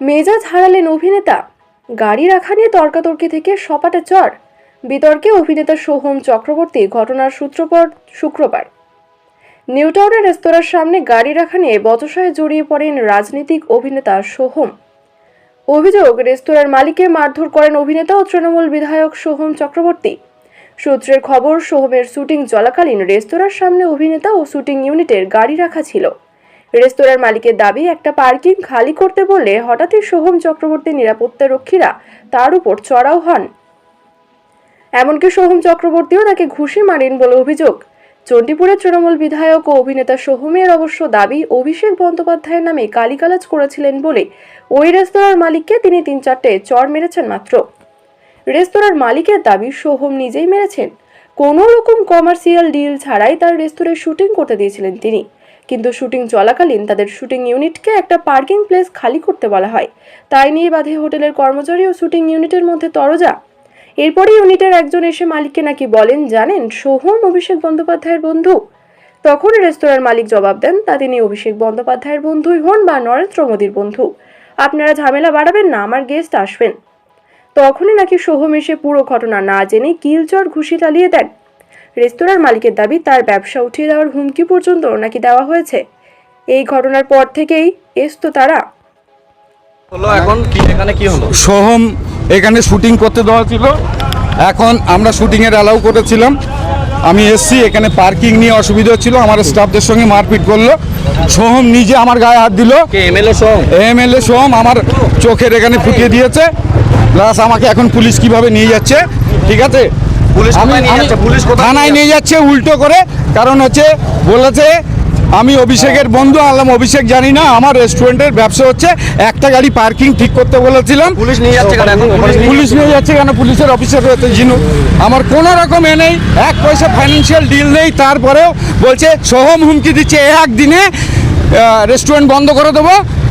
মেজাজ হারালেন অভিনেতা। গাড়ি রাখা নিয়ে তর্কাতর্কি থেকে সপাটে চড় বিতর্কে অভিনেতা সোহম চক্রবর্তী ঘটনার সূত্রপর শুক্রবার। নিউটাউনের রেস্তোরাঁর সামনে গাড়ি রাখা নিয়ে বচসায় জড়িয়ে পড়েন রাজনীতিক অভিনেতা সোহম। অভিযোগ, রেস্তোরাঁর মালিককে মারধর করেন অভিনেতা ও তৃণমূল বিধায়ক সোহম চক্রবর্তী। সূত্রের খবর, সোহমের শুটিং চলাকালীন রেস্তোরাঁর সামনে অভিনেতা ও শুটিং ইউনিটের গাড়ি রাখা ছিল। রেস্তোরাঁর মালিকের দাবি, একটা পার্কিং খালি করতে বললে হঠাৎই সোহম চক্রবর্তীর নিরাপত্তা রক্ষীরা তার উপর চড়াও হন। এমনকি সোহম চক্রবর্তীও তাকে ঘুষি মারেন বলে অভিযোগ। চণ্ডীপুরের তৃণমূল বিধায়ক ও অভিনেতা সোহমের অবশ্য দাবি, অভিষেক বন্দ্যোপাধ্যায়ের নামে গালিগালাজ করেছিলেন বলে ওই রেস্তোরাঁর মালিককে তিনি তিন চারটে চর মেরেছেন মাত্র। রেস্তোরাঁর মালিকের দাবি, সোহম নিজেই মেরেছেন। কোনো রকম কমার্শিয়াল ডিল ছাড়াই তার রেস্তোরাঁয় শুটিং করতে দিয়েছিলেন তিনি। কিন্তু শুটিং চলাকালীন তাদের শুটিং ইউনিটকে একটা পার্কিং প্লেস খালি করতে বলা হয়। তাই নিয়ে বাধে হোটেলের কর্মচারী ও শুটিং ইউনিটের মধ্যে তরজা। এরপরে ইউনিটের একজন এসে মালিককে নাকি বলেন, জানেন, সোহম অভিষেক বন্দ্যোপাধ্যায়ের বন্ধু। তখন রেস্তোরাঁর মালিক জবাব দেন, তা তিনি অভিষেক বন্দ্যোপাধ্যায়ের বন্ধুই হন বা নরেন্দ্র মোদীর বন্ধু। আপনারা ঝামেলা বাড়াবেন না, আমার গেস্ট আসবেন। তখনই নাকি সোহম এসে পুরো ঘটনা না জেনে কিলচর ঘুষি চালিয়ে দেন। রেস্তোরাঁর মালিকের দাবি তার ব্যবসা উঠিয়ে দেওয়ার হুমকি পর্যন্ত নাকি দেওয়া হয়েছে। এই ঘটনার পর থেকেই এসতো তারা। হলো এখন কি এখানে কি হলো? সোহম এখানে শুটিং করতে দেওয়া ছিল। এখন আমরা শুটিংয়ের অ্যালাউ করেছিলাম। আমি এসছি এখানে পার্কিং নিয়ে অসুবিধা হচ্ছিল আমার স্টাফদের সঙ্গে মারপিট করল। সোহম নিজে আমার গায়ে হাত দিল। কে এমএলএ সং এমএলএ সোহম আমার চোখের এখানে ফুটিয়ে দিয়েছে। প্লাস আমাকে এখন পুলিশ কীভাবে নিয়ে যাচ্ছে ঠিক আছে? থানায় নিয়ে যাচ্ছে? উল্টো করে। কারণ হচ্ছে বলেছে আমি অভিষেকের বন্ধু আনলাম অভিষেক জানি না আমার রেস্টুরেন্টের ব্যবসা হচ্ছে একটা গাড়ি পার্কিং ঠিক করতে বলেছিলাম। পুলিশ নিয়ে যাচ্ছে কেন? এখন পুলিশ নিয়ে পুলিশ নিয়ে যাচ্ছে কেন? পুলিশের অফিসার রয়েছে জিনু। আমার কোনো রকম এ নেই এক পয়সা ফাইন্যান্সিয়াল ডিল নেই তারপরেও বলছে সোহম হুমকি দিচ্ছে একদিনে রেস্টুরেন্ট বন্ধ করে দেবো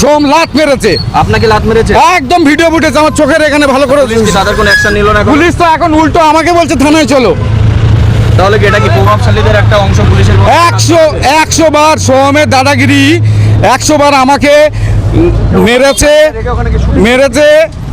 সোম লাত মেরেছে। আপনাকে লাত মেরেছে? একদম ভিডিও ফুটেজ আমার চোখের এখানে ভালো করে তাদের কোনো অ্যাকশন নিল না? পুলিশ তো এখন উল্টো আমাকে বলছে থানায় চলো। তাহলে এটা কি প্রভাবশালীদের একটা অংশ পুলিশের? একশো একশো বার সোহমের দাদাগিরি একশো বার আমাকে মেরেছে মেরেছে।